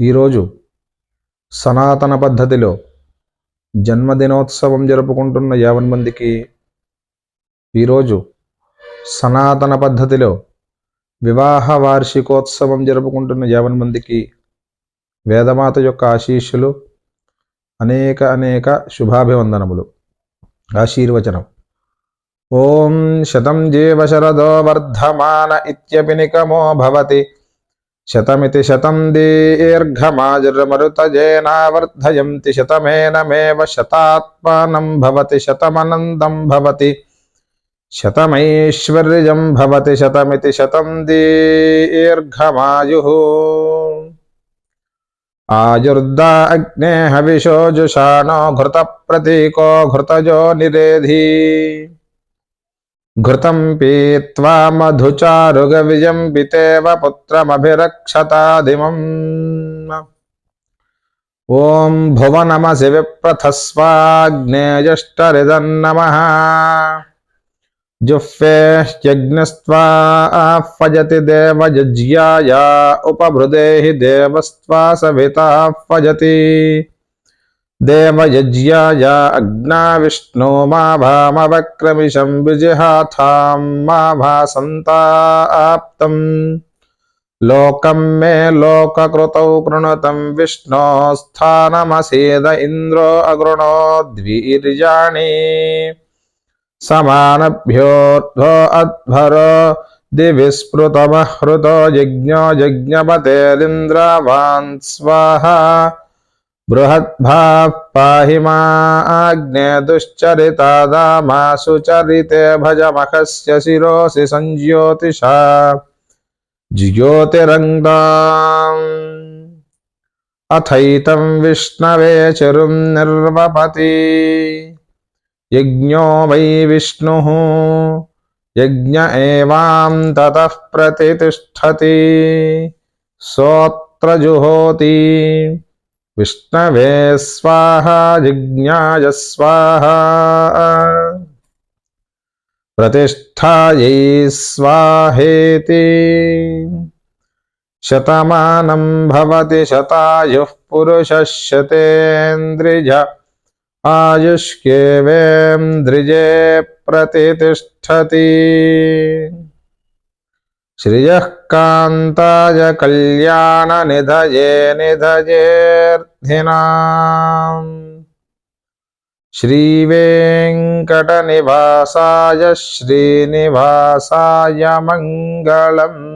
ఈరోజు సనాతన పద్ధతిలో జన్మదినోత్సవం జరుపుకుంటున్న యావన్ మందికి ఈరోజు సనాతన పద్ధతిలో వివాహ వార్షికోత్సవం జరుపుకుంటున్న యావన్ మందికి వేదమాత యొక్క ఆశీస్సులు అనేక అనేక శుభాభివందనములు. ఆశీర్వచనం. ఓం శతం జీవ శరదో వర్ధమాన ఇత్యపి నికమో భవతి. शतमिति शतम दीर्घमाजुरमरुतजेनावर्धयन्ति शतमेनमेव शतात्मानं भवति, शतमनन्दं भवति, शतमैश्वर्यं भवति, शतमिति शतं दीर्घमायुः। आयुर्दा अग्ने हविषो जुषाणो घृतप्रतीको घृतजो निरेधी। घृतं पीत्वा मधुचारुगविजं पितेव पुत्रमभिरक्षतादिमम्। ॐ भुवनमसि विप्रथस्वाग्नेयष्टरिदन्नमः। जुह्वेश्यग्नस्त्वाह्वजति देवयज्ञाय उपभृदेहि देवस्त्वा सविता फजति देवयज्ञाय अग्ना विष्णो मा भामवक्रमिशं विजिहाथां मा भासन्ताप्तम् लोकं मे लोककृतौ कृणुतं विष्णोस्थानमसीद इन्द्रो अगृणोद्वीर्याणि समानभ्योऽर्ध्वो अध्वरो दिवि स्मृतमहृतो यज्ञो यज्ञपतेरिन्द्रवान् स्वाहा बृहद्भाः पाहि माग्ने दुश्चरितादामासु चरिते भजमखस्य शिरोसि सञ्ज्योतिषा ज्योतिरङ्गाम्। अथैतं विष्णवे चिरुं निर्वपति। यज्ञो वै विष्णुः। यज्ञ एवां ततः प्रतितिष्ठति। सोऽत्र विष्णवे स्वाहा जिज्ञाय स्वाहा। प्रतिष्ठायै स्वाहेति। शतमानं भवति शतायुः पुरुषः शतेन्द्रिज आयुष्येवेन्द्रिजे प्रतितिष्ठति। శ్రియకాంతాయ కళ్యాణ నిధయే నిధయేర్ధినా శ్రీవేంకటనివాసాయ శ్రీనివాసాయ మంగళం